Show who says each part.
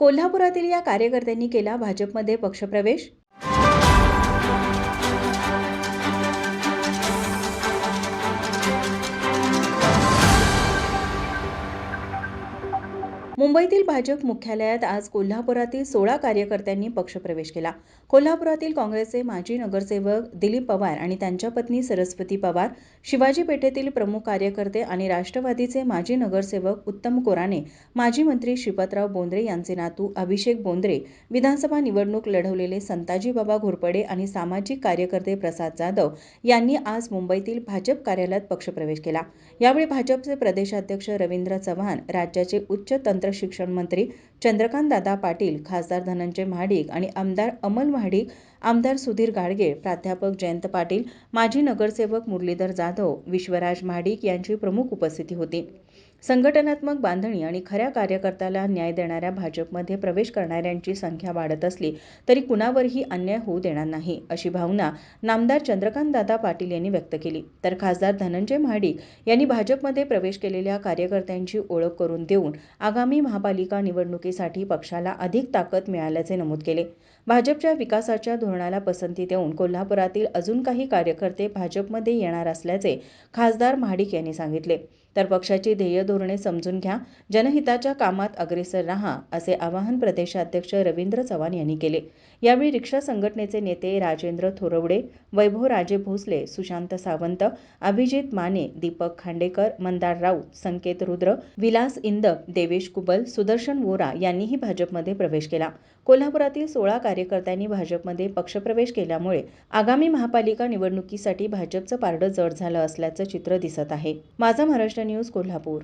Speaker 1: कोल्हापुरातील या कार्यकर्त्यांनी केला भाजपमध्ये पक्षप्रवेश? मुंबईतील भाजप मुख्यालयात आज कोल्हापुरातील सोळा कार्यकर्त्यांनी पक्षप्रवेश केला. कोल्हापुरातील काँग्रेसचे माजी नगरसेवक दिलीप पवार आणि त्यांच्या पत्नी सरस्वती पवार शिवाजी पेठेतील प्रमुख कार्यकर्ते आणि राष्ट्रवादीचे माजी नगरसेवक उत्तम कोराणे माजी मंत्री श्रीपतराव बोंद्रे यांचे नातू अभिषेक बोंद्रे विधानसभा निवडणूक लढवलेले संताजी बाबा घोरपडे आणि सामाजिक कार्यकर्ते प्रसाद जाधव यांनी आज मुंबईतील भाजप कार्यालयात पक्षप्रवेश केला. यावेळी भाजपचे प्रदेशाध्यक्ष रवींद्र चव्हाण राज्याचे उच्च तंत्र शिक्षण मंत्री चंद्रकांत दादा पाटील खासदार धनंजय महाडिक आणि आमदार अमल महाडिक आमदार सुधीर गाडगे प्राध्यापक जयंत पाटील माजी नगरसेवक मुरलीधर जाधव विश्वराज महाडिक यांची प्रमुख उपस्थिती होती. संघटनात्मक बांधणी आणि खऱ्या कार्यकर्त्याला न्याय देणाऱ्या भाजपमध्ये प्रवेश करणाऱ्यांची संख्या वाढत असली तरी कुणावरही अन्याय होऊ देणार नाही अशी भावना नामदार चंद्रकांत दादा पाटील यांनी व्यक्त केली. तर खासदार धनंजय महाडिक यांनी भाजपमध्ये प्रवेश केलेल्या कार्यकर्त्यांची ओळख करून देऊन आगामी महापालिका निवडणुकीसाठी पक्षाला अधिक ताकद मिळाल्याचे नमूद केले. भाजपच्या विकासाच्या धोरणाला पसंती देऊन कोल्हापुरातील अजून काही कार्यकर्ते भाजपमध्ये येणार असल्याचे खासदार महाडिक यांनी सांगितले. तर पक्षाची ध्येय धोरणे समजून घ्या. जनहिताच्या कामात अग्रेसर राहा असे आवाहन प्रदेशाध्यक्ष रवींद्र चव्हाण यांनी केले. यावेळी रिक्षा संघटनेचे नेते राजेंद्र थोरवडे वैभव राजे भोसले सुशांत सावंत अभिजित माने दीपक खांडेकर मंदार राऊत संकेत रुद्र विलास इंदक देवेश कुबल सुदर्शन वोरा यांनीही भाजपमध्ये प्रवेश केला. कोल्हापुरातील सोळा कार्यकर्त्यांनी भाजपमध्ये पक्षप्रवेश केल्यामुळे आगामी महापालिका निवडणुकीसाठी भाजपचं पारडं जड झालं असल्याचं चित्र दिसत आहे. माझा महाराष्ट्र न्यूज कोल्हापूर.